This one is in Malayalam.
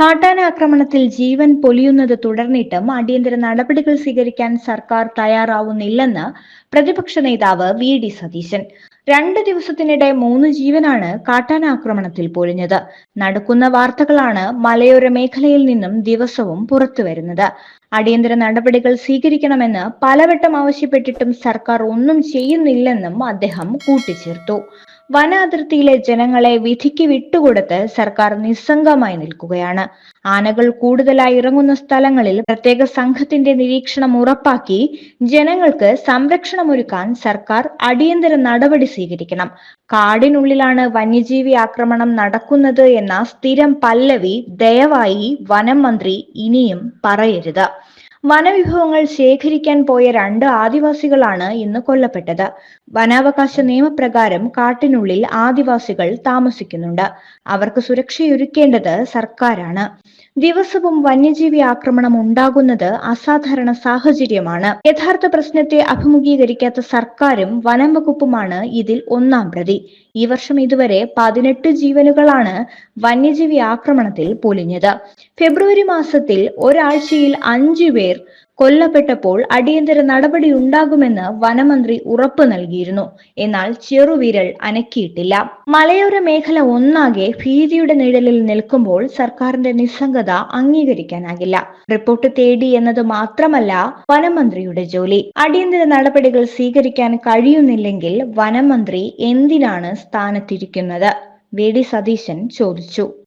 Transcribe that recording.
കാട്ടാന ആക്രമണത്തിൽ ജീവൻ പൊലിയുന്നത് തുടർന്നിട്ടും അടിയന്തര നടപടികൾ സ്വീകരിക്കാൻ സർക്കാർ തയ്യാറാവുന്നില്ലെന്ന് പ്രതിപക്ഷ നേതാവ് വി ഡി സതീശൻ. രണ്ട് ദിവസത്തിനിടെ മൂന്ന് ജീവനാണ് കാട്ടാനാക്രമണത്തിൽ പൊലിഞ്ഞത്. നടക്കുന്ന വാർത്തകളാണ് മലയോര മേഖലയിൽ നിന്നും ദിവസവും പുറത്തുവരുന്നത് അടിയന്തര നടപടികൾ സ്വീകരിക്കണമെന്ന് പലവട്ടം ആവശ്യപ്പെട്ടിട്ടും സർക്കാർ ഒന്നും ചെയ്യുന്നില്ലെന്നും അദ്ദേഹം കൂട്ടിച്ചേർത്തു. വന അതിർത്തിയിലെ ജനങ്ങളെ വിധിക്ക് വിട്ടുകൊടുത്ത് സർക്കാർ നിസ്സംഗമായി നിൽക്കുകയാണ്. ആനകൾ കൂടുതലായി ഇറങ്ങുന്ന സ്ഥലങ്ങളിൽ പ്രത്യേക സംഘത്തിന്റെ നിരീക്ഷണം ഉറപ്പാക്കി ജനങ്ങൾക്ക് സംരക്ഷണമൊരുക്കാൻ സർക്കാർ അടിയന്തര നടപടി സ്വീകരിക്കണം. കാടിനുള്ളിലാണ് വന്യജീവി ആക്രമണം നടക്കുന്നത് എന്ന സ്ഥിരം പല്ലവി ദയവായി വനം മന്ത്രി ഇനിയും പറയരുത്. വനവിഭവങ്ങൾ ശേഖരിക്കാൻ പോയ രണ്ട് ആദിവാസികളാണ് ഇന്ന് കൊല്ലപ്പെട്ടത്. വനാവകാശ നിയമപ്രകാരം കാട്ടിനുള്ളിൽ ആദിവാസികൾ താമസിക്കുന്നുണ്ട്. അവർക്ക് സുരക്ഷയൊരുക്കേണ്ടത് സർക്കാരാണ്. ദിവസവും വന്യജീവി ആക്രമണം ഉണ്ടാകുന്നത് അസാധാരണ സാഹചര്യമാണ്. യഥാർത്ഥ പ്രശ്നത്തെ അഭിമുഖീകരിക്കാത്ത സർക്കാരും വനം വകുപ്പുമാണ് ഇതിൽ ഒന്നാം പ്രതി. ഈ വർഷം ഇതുവരെ പതിനെട്ട് ജീവനുകളാണ് വന്യജീവി ആക്രമണത്തിൽ പൊലിഞ്ഞത്. ഫെബ്രുവരി മാസത്തിൽ ഒരാഴ്ചയിൽ അഞ്ചു പേർ കൊല്ലപ്പെട്ടപ്പോൾ അടിയന്തര നടപടി ഉണ്ടാകുമെന്ന് വനമന്ത്രി ഉറപ്പു നൽകിയിരുന്നു. എന്നാൽ ചെറുവിരൽ അനക്കിയിട്ടില്ല. മലയോര മേഖല ഒന്നാകെ ഭീതിയുടെ നിഴലിൽ നിൽക്കുമ്പോൾ സർക്കാരിന്റെ നിസ്സംഗത അംഗീകരിക്കാനാകില്ല. റിപ്പോർട്ട് തേടി എന്നത് മാത്രമല്ല വനമന്ത്രിയുടെ ജോലി. അടിയന്തര നടപടികൾ സ്വീകരിക്കാൻ കഴിയുന്നില്ലെങ്കിൽ വനമന്ത്രി എന്തിനാണ് സ്ഥാനത്തിരിക്കുന്നത്? വി. ഡി. സതീശൻ ചോദിച്ചു.